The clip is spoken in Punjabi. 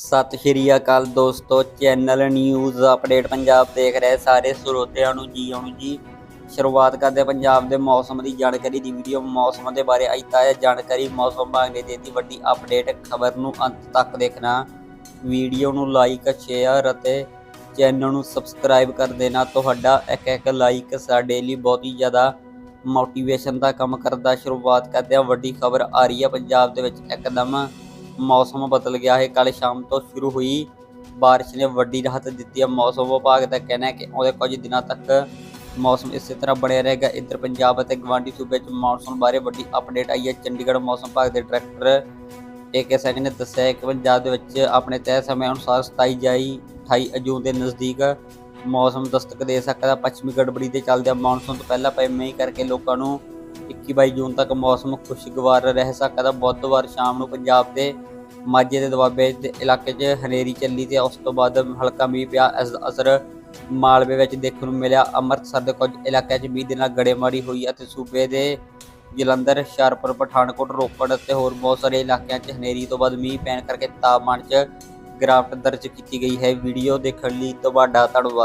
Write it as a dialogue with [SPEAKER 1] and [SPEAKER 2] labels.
[SPEAKER 1] ਸਤਿ ਸ਼੍ਰੀ ਅਕਾਲ ਦੋਸਤੋ, ਚੈਨਲ ਨਿਊਜ਼ ਅਪਡੇਟ ਪੰਜਾਬ ਦੇਖ ਰਹੇ ਸਾਰੇ ਸਰੋਤਿਆਂ ਨੂੰ ਜੀ ਆਉਣ ਜੀ ਸ਼ੁਰੂਆਤ ਕਰਦੇ ਪੰਜਾਬ ਦੇ ਮੌਸਮ ਦੀ ਜਾਣਕਾਰੀ ਦੀ ਵੀਡੀਓ। ਮੌਸਮ ਦੇ ਬਾਰੇ ਅੱਜ ਤਾਜ਼ਾ ਜਾਣਕਾਰੀ, ਮੌਸਮ ਵਿਭਾਗ ਨੇ ਦਿੱਤੀ ਵੱਡੀ ਅਪਡੇਟ ਖਬਰ ਨੂੰ ਅੰਤ ਤੱਕ ਦੇਖਣਾ। ਵੀਡੀਓ ਨੂੰ ਲਾਈਕ ਸ਼ੇਅਰ ਅਤੇ ਚੈਨਲ ਨੂੰ ਸਬਸਕ੍ਰਾਈਬ ਕਰ ਦੇਣਾ। ਤੁਹਾਡਾ ਇੱਕ ਇੱਕ ਲਾਈਕ ਸਾਡੇ ਲਈ ਬਹੁਤ ਹੀ ਜ਼ਿਆਦਾ ਮੋਟੀਵੇਸ਼ਨ ਦਾ ਕੰਮ ਕਰਦਾ। ਸ਼ੁਰੂਆਤ ਕਰਦੇ ਹਾਂ, ਵੱਡੀ ਖਬਰ ਆ ਰਹੀ ਹੈ ਪੰਜਾਬ ਦੇ ਵਿੱਚ ਇੱਕਦਮ ਮੌਸਮ ਬਦਲ ਗਿਆ ਹੈ। ਕੱਲ ਸ਼ਾਮ ਤੋਂ ਸ਼ੁਰੂ ਹੋਈ ਬਾਰਿਸ਼ ਨੇ ਵੱਡੀ ਰਾਹਤ ਦਿੱਤੀ ਹੈ। ਮੌਸਮ ਵਿਭਾਗ ਦਾ ਕਹਿਣਾ ਹੈ ਕਿ ਉਹਦੇ ਕੁਝ ਦਿਨਾਂ ਤੱਕ ਮੌਸਮ ਇਸੇ ਤਰ੍ਹਾਂ ਬਣਿਆ ਰਹੇਗਾ। ਇੱਧਰ ਪੰਜਾਬ ਅਤੇ ਗਵਾਂਢੀ ਸੂਬੇ 'ਚ ਮੌਨਸੂਨ ਬਾਰੇ ਵੱਡੀ ਅਪਡੇਟ ਆਈ ਹੈ। ਚੰਡੀਗੜ੍ਹ ਮੌਸਮ ਵਿਭਾਗ ਦੇ ਡਾਇਰੈਕਟਰ ਏਕੇ ਸਿੰਘ ਨੇ ਦੱਸਿਆ ਕਿ ਪੰਜਾਬ ਦੇ ਵਿੱਚ ਆਪਣੇ ਤੈਅ ਸਮੇਂ ਅਨੁਸਾਰ 27 ਜਾਈ 28 ਜੂਨ ਦੇ ਨਜ਼ਦੀਕ ਮੌਸਮ ਦਸਤਕ ਦੇ ਸਕਦਾ। ਪੱਛਮੀ ਗੜਬੜੀ ਦੇ ਚੱਲਦਿਆਂ ਮੌਨਸੂਨ ਤੋਂ ਪਹਿਲਾਂ ਪਏ ਮਈ ਕਰਕੇ ਲੋਕਾਂ ਨੂੰ 21 22 ਜੂਨ ਤੱਕ ਮੌਸਮ ਖੁਸ਼ਗਵਾਰ ਰਹਿ ਸਕਦਾ ਬੁੱਧਵਾਰ ਸ਼ਾਮ ਨੂੰ ਪੰਜਾਬ ਦੇ ਮਾਝੇ ਦੇ ਦੁਆਬੇ ਦੇ ਇਲਾਕੇ 'ਚ ਹਨੇਰੀ ਚੱਲੀ ਤੇ ਉਸ ਤੋਂ ਬਾਅਦ ਹਲਕਾ ਮੀਂਹ ਪਿਆ। ਇਸ ਦਾ ਅਸਰ ਮਾਲਵੇ ਵਿੱਚ ਦੇਖਣ ਨੂੰ ਮਿਲਿਆ। ਅੰਮ੍ਰਿਤਸਰ ਦੇ ਕੁਝ ਇਲਾਕਿਆਂ 'ਚ ਮੀਂਹ ਦੇ ਨਾਲ ਗੜੇਮਾਰੀ ਹੋਈ ਅਤੇ ਸੂਬੇ ਦੇ ਜਲੰਧਰ, ਹੁਸ਼ਿਆਰਪੁਰ, ਪਠਾਨਕੋਟ, ਰੋਪੜ ਅਤੇ ਹੋਰ ਬਹੁਤ ਸਾਰੇ ਇਲਾਕਿਆਂ 'ਚ ਹਨੇਰੀ ਤੋਂ ਬਾਅਦ ਮੀਂਹ ਪੈਣ ਕਰਕੇ ਤਾਪਮਾਨ 'ਚ ਗਿਰਾਵਟ ਦਰਜ ਕੀਤੀ ਗਈ ਹੈ। ਵੀਡੀਓ ਦੇਖਣ ਲਈ ਤੁਹਾਡਾ ਧੰਨਵਾਦ।